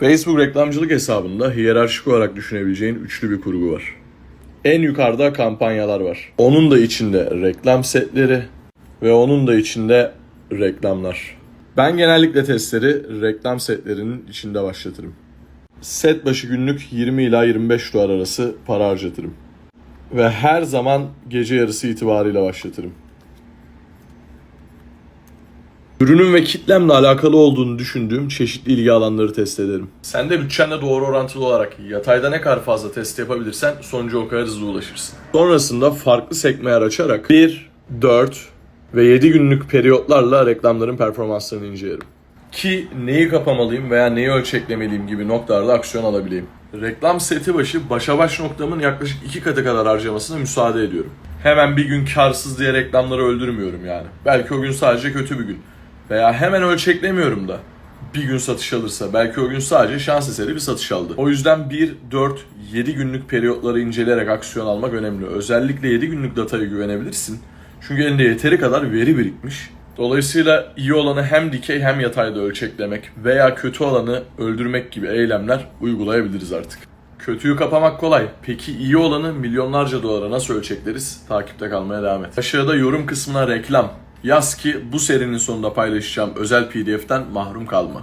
Facebook reklamcılık hesabında hiyerarşik olarak düşünebileceğin üçlü bir kurgu var. En yukarıda kampanyalar var. Onun da içinde reklam setleri ve onun da içinde reklamlar. Ben genellikle testleri reklam setlerinin içinde başlatırım. Set başı günlük 20 ila 25 dolar arası para harcatırım. Ve her zaman gece yarısı itibarıyla başlatırım. Ürünün ve kitlemle alakalı olduğunu düşündüğüm çeşitli ilgi alanları test ederim. Sen de bütçenle doğru orantılı olarak yatayda ne kadar fazla test yapabilirsen sonuca o kadar hızlı ulaşırsın. Sonrasında farklı sekmeler açarak 1, 4 ve 7 günlük periyotlarla reklamların performanslarını incelerim. Ki neyi kapamalıyım veya neyi ölçeklemeliyim gibi noktalarda aksiyon alabileyim. Reklam seti başı başa baş noktamın yaklaşık iki katı kadar harcamasına müsaade ediyorum. Hemen bir gün karsız diye reklamları öldürmüyorum yani. Belki o gün sadece kötü bir gün. Veya hemen ölçeklemiyorum da. Bir gün satış alırsa belki o gün sadece şans eseri bir satış aldı. O yüzden 1, 4, 7 günlük periyotları inceleyerek aksiyon almak önemli. Özellikle 7 günlük dataya güvenebilirsin. Çünkü elinde yeteri kadar veri birikmiş. Dolayısıyla iyi olanı hem dikey hem yatayda ölçeklemek veya kötü olanı öldürmek gibi eylemler uygulayabiliriz artık. Kötüyü kapamak kolay. Peki iyi olanı milyonlarca dolara nasıl ölçekleriz? Takipte kalmaya devam et. Aşağıda yorum kısmına reklam. Yaz ki bu serinin sonunda paylaşacağım özel pdf'ten mahrum kalma.